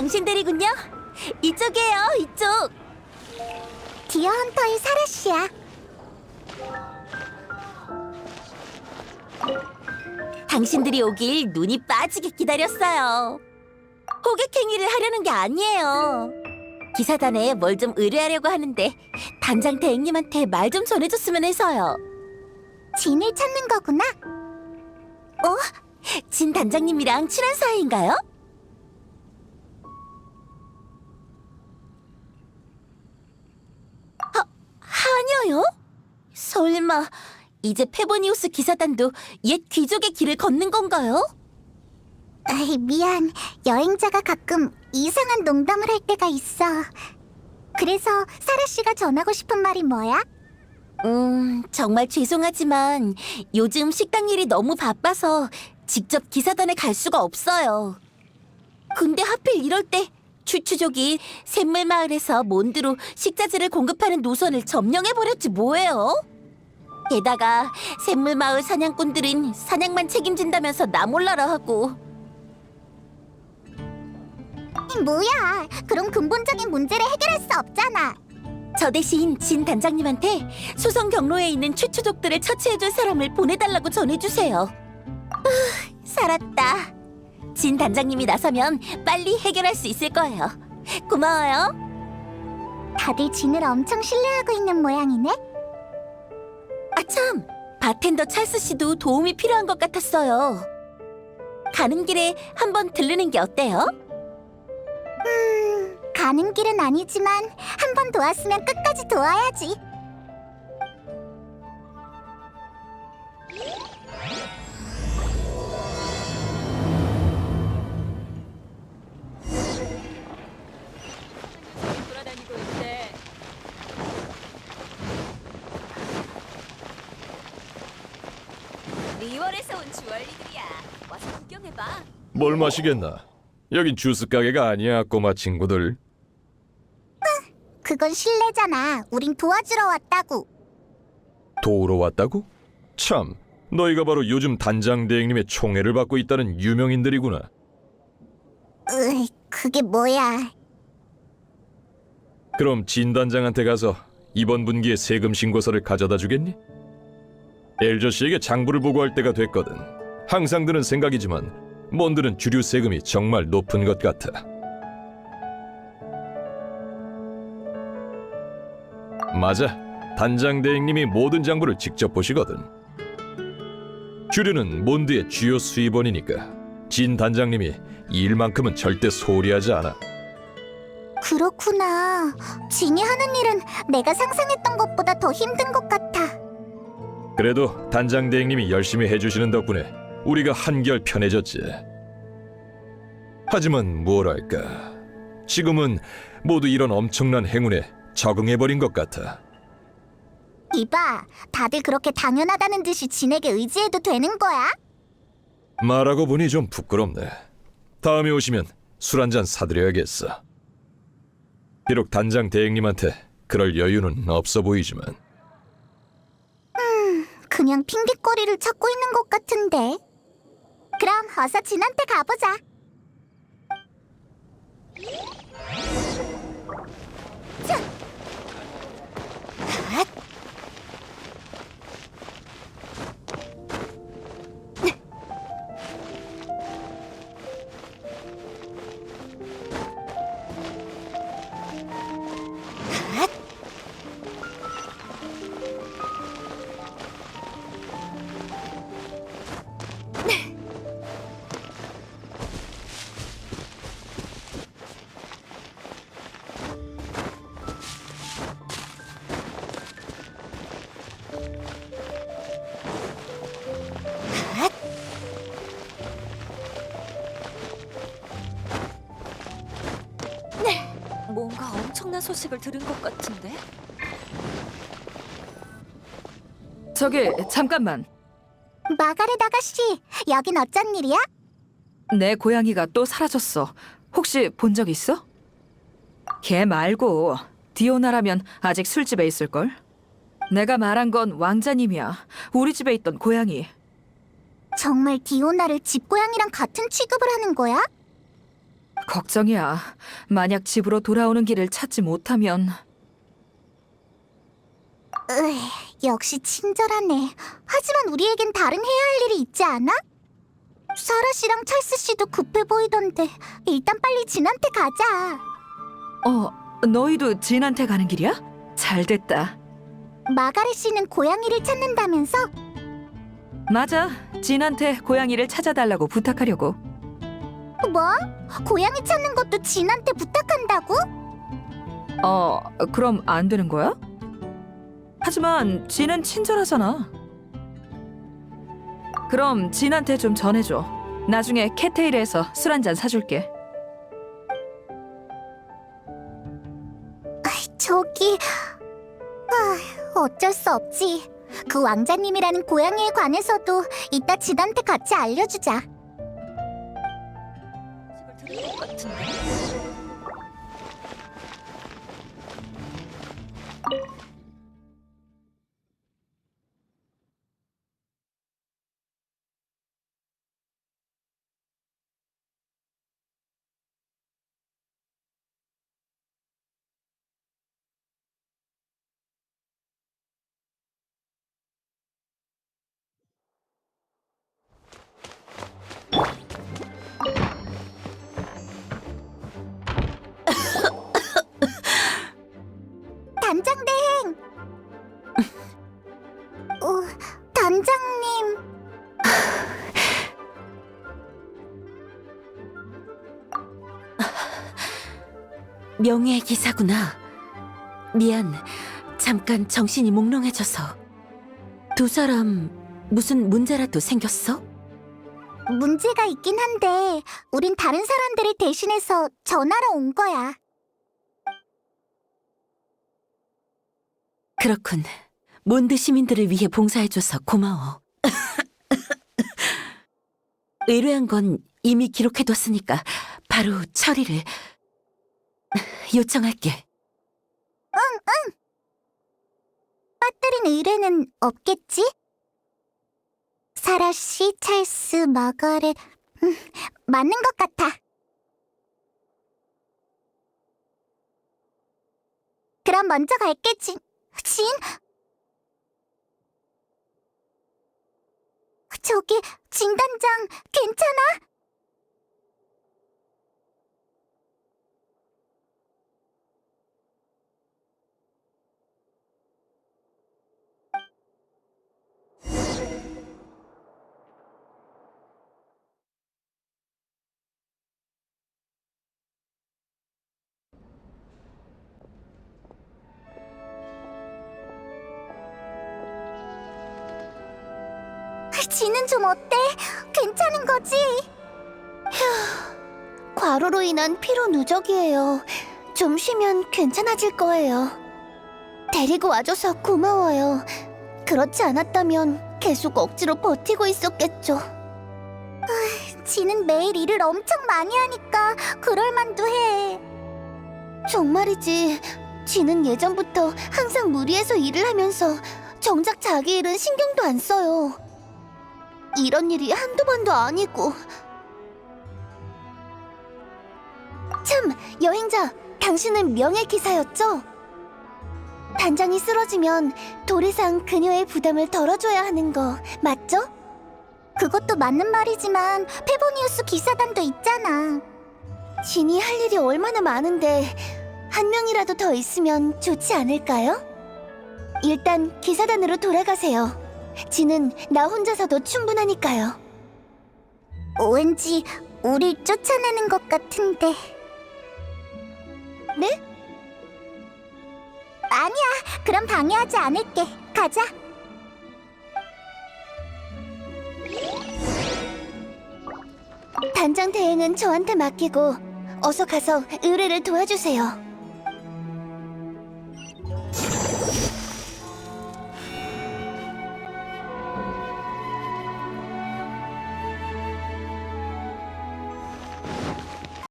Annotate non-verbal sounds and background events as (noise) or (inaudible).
당신들이군요. 이쪽이에요, 이쪽. 디어 헌터의 사라 씨야. 당신들이 오길 눈이 빠지게 기다렸어요. 호객행위를 하려는 게 아니에요. 기사단에 뭘 좀 의뢰하려고 하는데 단장 대행님한테 말 좀 전해줬으면 해서요. 진을 찾는 거구나. 어? 진 단장님이랑 친한 사이인가요? 하, 하녀요? 설마 이제 페보니우스 기사단도 옛 귀족의 길을 걷는 건가요? 에이, 미안. 여행자가 가끔 이상한 농담을 할 때가 있어. 그래서 사라 씨가 전하고 싶은 말이 뭐야? 음, 정말 죄송하지만 요즘 식당 일이 너무 바빠서 직접 기사단에 갈 수가 없어요. 근데 하필 이럴 때 추추족이 샘물마을에서 몬드로 식자재를 공급하는 노선을 점령해버렸지 뭐예요? 게다가 샘물마을 사냥꾼들은 사냥만 책임진다면서 나 몰라라 하고 이 뭐야? 그럼 근본적인 문제를 해결할 수 없잖아. 저 대신 진 단장님한테 수성 경로에 있는 추추족들을 처치해줄 사람을 보내달라고 전해주세요. 후, 살았다. 진 단장님이 나서면 빨리 해결할 수 있을 거예요. 고마워요. 다들 진을 엄청 신뢰하고 있는 모양이네. 아참, 바텐더 찰스 씨도 도움이 필요한 것 같았어요. 가는 길에 한번 들르는 게 어때요? 음, 가는 길은 아니지만 한 번 도왔으면 끝까지 도와야지. 리월에서 온 주얼리들이야. 와서 구경해봐. 뭘 마시겠나? 여긴 주스 가게가 아니야, 꼬마 친구들. 그건 실례잖아. 우린 도와주러 왔다고. 도우러 왔다고? 참, 너희가 바로 요즘 단장 대행님의 총애를 받고 있다는 유명인들이구나. 으이, 그게 뭐야? 그럼 진 단장한테 가서 이번 분기의 세금 신고서를 가져다 주겠니? 엘저 씨에게 장부를 보고할 때가 됐거든. 항상 드는 생각이지만 몬드는 주류 세금이 정말 높은 것 같아. 맞아. 단장 대행님이 모든 장부를 직접 보시거든. 주류는 몬드의 주요 수입원이니까 진 단장님이 이 일만큼은 절대 소홀히하지 않아. 그렇구나. 진이 하는 일은 내가 상상했던 것보다 더 힘든 것 같아. 그래도 단장 대행님이 열심히 해주시는 덕분에 우리가 한결 편해졌지. 하지만 뭐랄까, 지금은 모두 이런 엄청난 행운에 적응해버린 것 같아. 이봐, 다들 그렇게 당연하다는 듯이 진에게 의지해도 되는 거야? 말하고 보니 좀 부끄럽네. 다음에 오시면 술 한 잔 사드려야겠어. 비록 단장 대행님한테 그럴 여유는 없어 보이지만 그냥 핑계거리를 찾고 있는 것 같은데. 그럼 어서 진한테 가보자. 자. 엄청난 소식을 들은 것 같은데. 저기 잠깐만 마가렛 아가씨, 여긴 어쩐 일이야? 내 고양이가 또 사라졌어 혹시 본 적 있어? 걔 말고 디오나라면 아직 술집에 있을 걸? 내가 말한 건 왕자님이야 우리 집에 있던 고양이 정말 디오나를 집고양이랑 같은 취급을 하는 거야? 걱정이야. 만약 집으로 돌아오는 길을 찾지 못하면 으이, 역시 친절하네. 하지만 우리에겐 다른 해야 할 일이 있지 않아? 사라 씨랑 찰스 씨도 급해 보이던데 일단 빨리 진한테 가자. 어, 너희도 진한테 가는 길이야? 잘 됐다. 마가렛 씨는 고양이를 찾는다면서? 맞아. 진한테 고양이를 찾아달라고 부탁하려고. 뭐? 고양이 찾는 것도 진한테 부탁한다고? 어, 그럼 안 되는 거야? 하지만 진은 친절하잖아. 그럼 진한테 좀 전해줘. 나중에 캐테일에서 술 한 잔 사줄게. 저기... 아, 어쩔 수 없지. 그 왕자님이라는 고양이에 관해서도 이따 진한테 같이 알려주자. 명예의 기사구나. 미안. 잠깐 정신이 몽롱해져서. 두 사람 무슨 문제라도 생겼어? 문제가 있긴 한데 우린 다른 사람들을 대신해서 전하러 온 거야. 그렇군. 몬드 시민들을 위해 봉사해줘서 고마워. (laughs) 의뢰한 건 이미 기록해뒀으니까 바로 처리를 요청할게. 빠뜨린 의뢰는 없겠지? 사라 씨, 찰스, 마가렛... 음, 맞는 것 같아. 그럼 먼저 갈게, 진... 진? 저기, 진단장, 괜찮아? 지는 좀 어때? 괜찮은 거지? 휴, 과로로 인한 피로 누적이에요. 좀 쉬면 괜찮아질 거예요. 데리고 와줘서 고마워요. 그렇지 않았다면 계속 억지로 버티고 있었겠죠. 지는 매일 일을 엄청 많이 하니까 그럴만도 해. 정말이지. 지는 예전부터 항상 무리해서 일을 하면서 정작 자기 일은 신경도 안 써요. 이런 일이 한두 번도 아니고. 참, 여행자, 당신은 명예기사였죠? 단장이 쓰러지면 도리상 그녀의 부담을 덜어줘야 하는 거 맞죠? 그것도 맞는 말이지만 페보니우스 기사단도 있잖아. 진이 할 일이 얼마나 많은데 한 명이라도 더 있으면 좋지 않을까요? 일단 기사단으로 돌아가세요. 지는 나 혼자서도 충분하니까요. 왠지 우릴 쫓아내는 것 같은데. 네? 아니야. 그럼 방해하지 않을게. 가자. 단장 대행은 저한테 맡기고 어서 가서 의뢰를 도와주세요.